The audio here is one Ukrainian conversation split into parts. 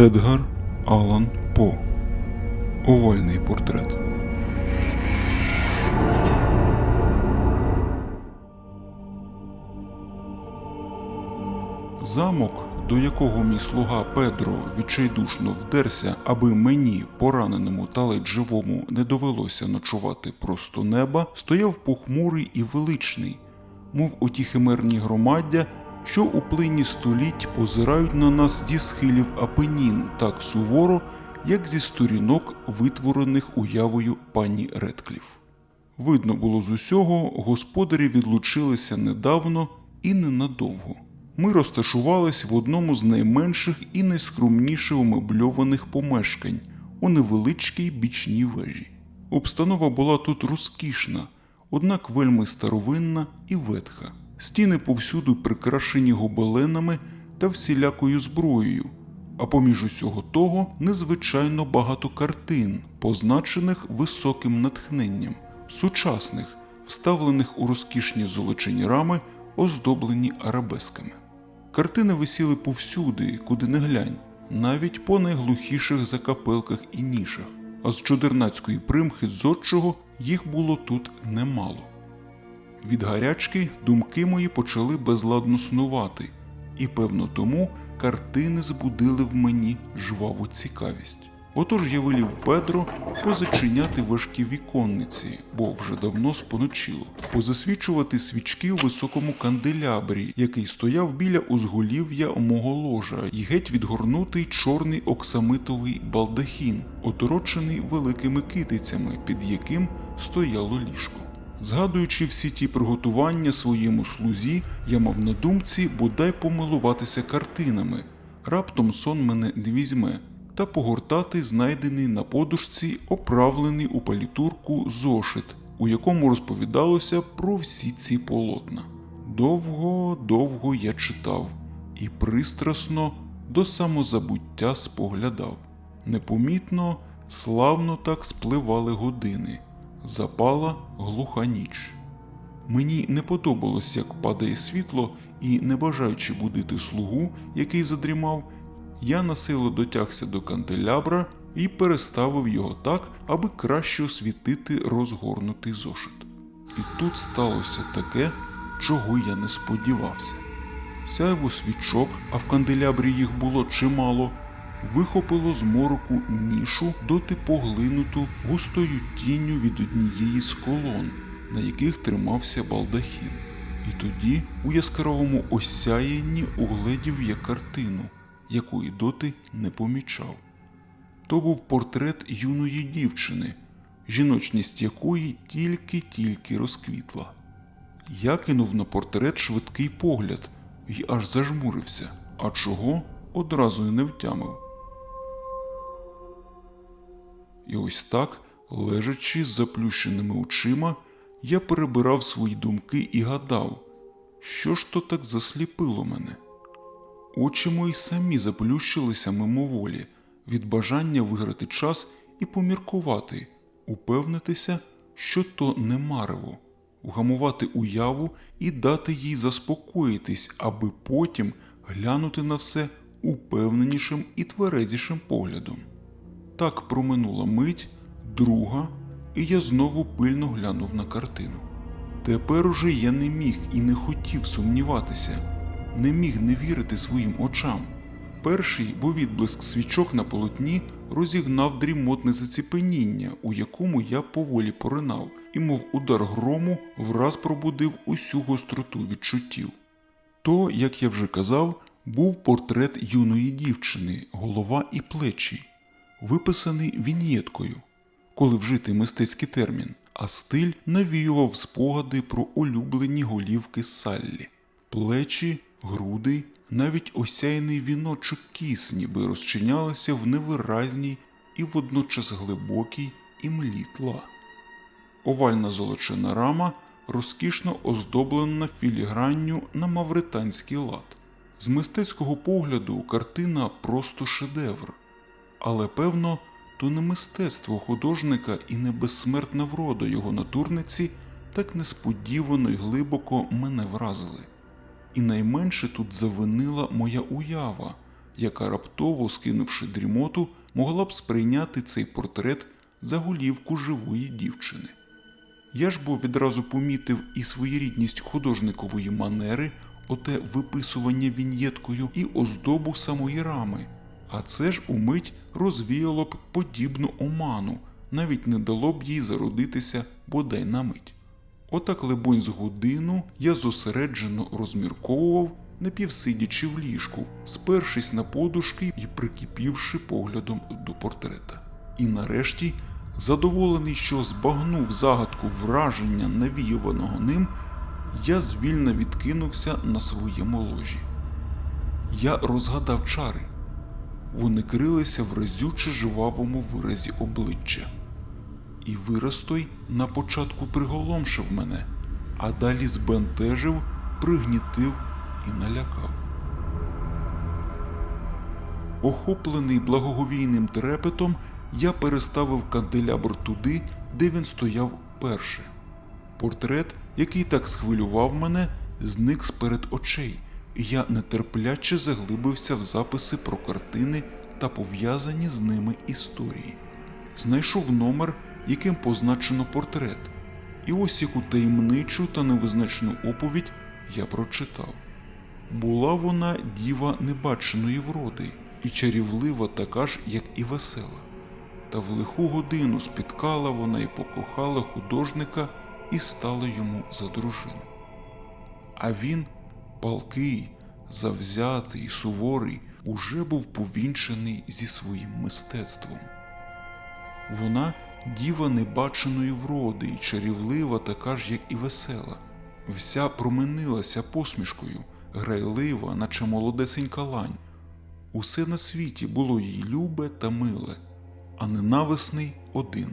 Едгар Алан По. Овальний портрет. Замок, до якого мій слуга Педро відчайдушно вдерся, аби мені, пораненому та ледь живому, не довелося ночувати просто неба, стояв похмурий і величний, мов оті химерні громаддя, що у плині століть позирають на нас зі схилів Апенін так суворо, як зі сторінок, витворених уявою пані Редкліф. Видно було з усього, господарі відлучилися недавно і ненадовго. Ми розташувались в одному з найменших і найскромніше умебльованих помешкань у невеличкій бічній вежі. Обстанова була тут розкішна, однак вельми старовинна і ветха. Стіни повсюду прикрашені гобеленами та всілякою зброєю, а поміж усього того незвичайно багато картин, позначених високим натхненням, сучасних, вставлених у розкішні золочені рами, оздоблені арабесками. Картини висіли повсюди, куди не глянь, навіть по найглухіших закапелках і нішах, а з чудернацької примхи зодчого їх було тут немало. Від гарячки думки мої почали безладно снувати, і певно тому картини збудили в мені жваву цікавість. Отож я велів Педро позачиняти важкі віконниці, бо вже давно споночило, позасвічувати свічки у високому канделябрі, який стояв біля узголів'я мого ложа, і геть відгорнутий чорний оксамитовий балдахін, оторочений великими китицями, під яким стояло ліжко. Згадуючи всі ті приготування своєму слузі, я мав на думці бодай помилуватися картинами. Раптом сон мене не візьме, та погортати знайдений на подушці, оправлений у палітурку зошит, у якому розповідалося про всі ці полотна. Довго, довго я читав і пристрасно до самозабуття споглядав. Непомітно, славно так спливали години. Запала глуха ніч. Мені не подобалось, як падає світло, і, не бажаючи будити слугу, який задрімав, я насилу дотягся до канделябра і переставив його так, аби краще освітити розгорнутий зошит. І тут сталося таке, чого я не сподівався. Сяйво свічок, а в канделябрі їх було чимало, вихопило з мороку нішу, доти поглинуту густою тінню від однієї з колон, на яких тримався балдахін. І тоді у яскравому осяянні угледів я картину, якої доти не помічав. То був портрет юної дівчини, жіночність якої тільки-тільки розквітла. Я кинув на портрет швидкий погляд і аж зажмурився, а чого одразу й не втямив. І ось так, лежачи з заплющеними очима, я перебирав свої думки і гадав, що ж то так засліпило мене. Очі мої самі заплющилися мимоволі від бажання виграти час і поміркувати, упевнитися, що то не марево, вгамувати уяву і дати їй заспокоїтись, аби потім глянути на все упевненішим і тверезішим поглядом. Так проминула мить, друга, і я знову пильно глянув на картину. Тепер уже я не міг і не хотів сумніватися, не міг не вірити своїм очам. Перший, бо відблиск свічок на полотні розігнав дрімотне заціпеніння, у якому я поволі поринав, і, мов удар грому, враз пробудив усю гостроту відчуттів. То, як я вже казав, був портрет юної дівчини, голова і плечі, виписаний вінєткою, коли вжитий мистецький термін, а стиль навіював спогади про улюблені голівки Саллі, плечі, груди, навіть осяяний віночок кіс ніби розчинялися в невиразній і водночас глибокій імлі тла. Овальна золочена рама розкішно оздоблена філігранню на мавританський лад. З мистецького погляду картина просто шедевр, але певно, то не мистецтво художника і не безсмертна врода його натурниці так несподівано й глибоко мене вразили. І найменше тут завинила моя уява, яка раптово, скинувши дрімоту, могла б сприйняти цей портрет за голівку живої дівчини. Я ж бо відразу помітив і своєрідність художникової манери, оте виписування віньєткою і оздобу самої рами. А це ж умить розвіяло б подібну оману, навіть не дало б їй зародитися бодай на мить. Отак, либонь, з годину я зосереджено розмірковував, напівсидячи в ліжку, спершись на подушки і прикипівши поглядом до портрета. І нарешті, задоволений, що збагнув загадку враження, навіюваного ним, я звільно відкинувся на своєму ложі. Я розгадав чари. Вони крилися в разюче жвавому виразі обличчя. І вираз той на початку приголомшив мене, а далі збентежив, пригнітив і налякав. Охоплений благоговійним трепетом, я переставив канделябр туди, де він стояв перше. Портрет, який так схвилював мене, зник з перед очей, я нетерпляче заглибився в записи про картини та пов'язані з ними історії. Знайшов номер, яким позначено портрет, і ось яку таємничу та невизначну оповідь я прочитав. Була вона діва небаченої вроди, і чарівлива така ж, як і весела. Та в лиху годину спіткала вона і покохала художника і стала йому за дружину. А він, палкий, завзятий, суворий, уже був повінчений зі своїм мистецтвом. Вона діва небаченої вроди і чарівлива така ж, як і весела. Вся променилася посмішкою, грайлива, наче молодесенька лань. Усе на світі було їй любе та миле, а ненависний один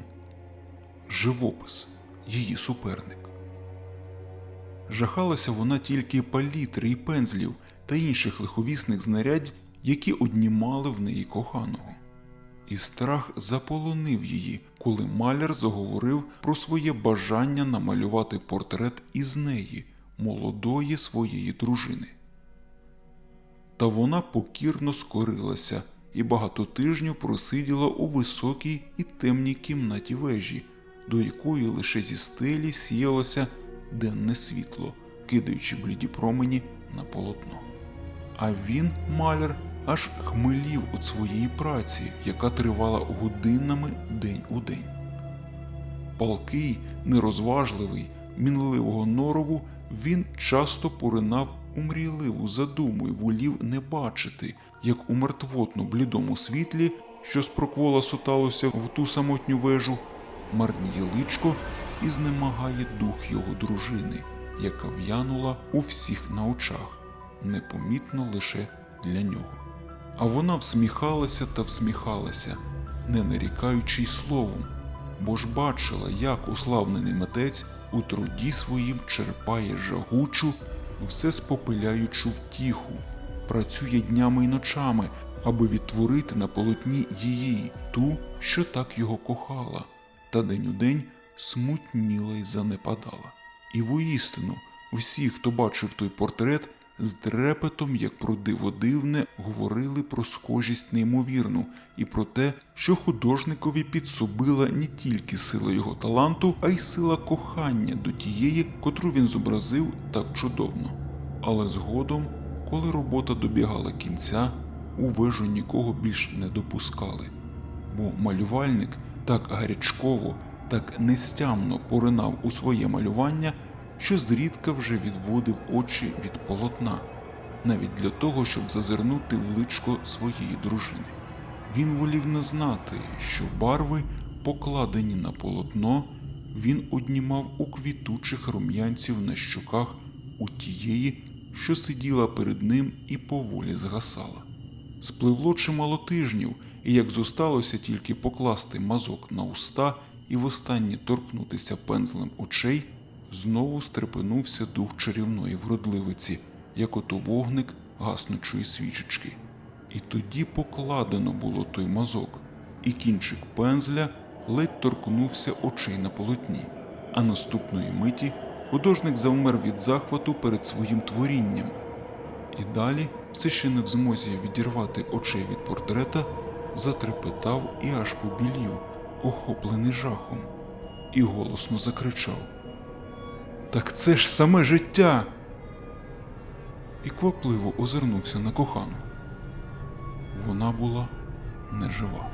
живопис, її суперник. Жахалася вона тільки палітри і пензлів та інших лиховісних знарядь, які однімали в неї коханого. І страх заполонив її, коли маляр заговорив про своє бажання намалювати портрет із неї, молодої своєї дружини. Та вона покірно скорилася і багато тижнів просиділа у високій і темній кімнаті вежі, до якої лише зі стелі сіялося денне світло, кидаючи бліді промені на полотно. А він, маляр, аж хмелів від своєї праці, яка тривала годинами день у день. Палкий, нерозважливий, мінливого норову, він часто поринав у мрійливу задуму й волів не бачити, як у мертвотно блідому світлі, що спроквола соталося в ту самотню вежу, марніє личко і знемагає дух його дружини, яка в'янула у всіх на очах, непомітно лише для нього. А вона всміхалася та всміхалася, не нарікаючи й словом, бо ж бачила, як уславнений митець у труді своїм черпає жагучу, все спопиляючу втіху, працює днями й ночами, аби відтворити на полотні її, ту, що так його кохала, та день у день смутніла й занепадала. І воістину, всі, хто бачив той портрет, з трепетом, як про диво дивне, говорили про схожість неймовірну і про те, що художникові підсобила не тільки сила його таланту, а й сила кохання до тієї, котру він зобразив так чудовно. Але згодом, коли робота добігала кінця, у вежу нікого більш не допускали, бо малювальник так гарячково, так нестямно поринав у своє малювання що зрідка вже відводив очі від полотна, навіть для того, щоб зазирнути в личко своєї дружини. Він волів не знати, що барви, покладені на полотно, він однімав у квітучих рум'янців на щоках у тієї, що сиділа перед ним і поволі згасала. Спливло чимало тижнів, і як зосталося тільки покласти мазок на уста і востаннє торкнутися пензлем очей, знову стрепенувся дух чарівної вродливиці, як ото вогник гаснучої свічечки. І тоді покладено було той мазок, і кінчик пензля ледь торкнувся очей на полотні. А наступної миті художник завмер від захвату перед своїм творінням. І далі все ще не в змозі відірвати очей від портрета, затрепетав і аж побілів, охоплений жахом, і голосно закричав: Так це ж саме життя! І квапливо озирнувся на кохану. Вона була нежива.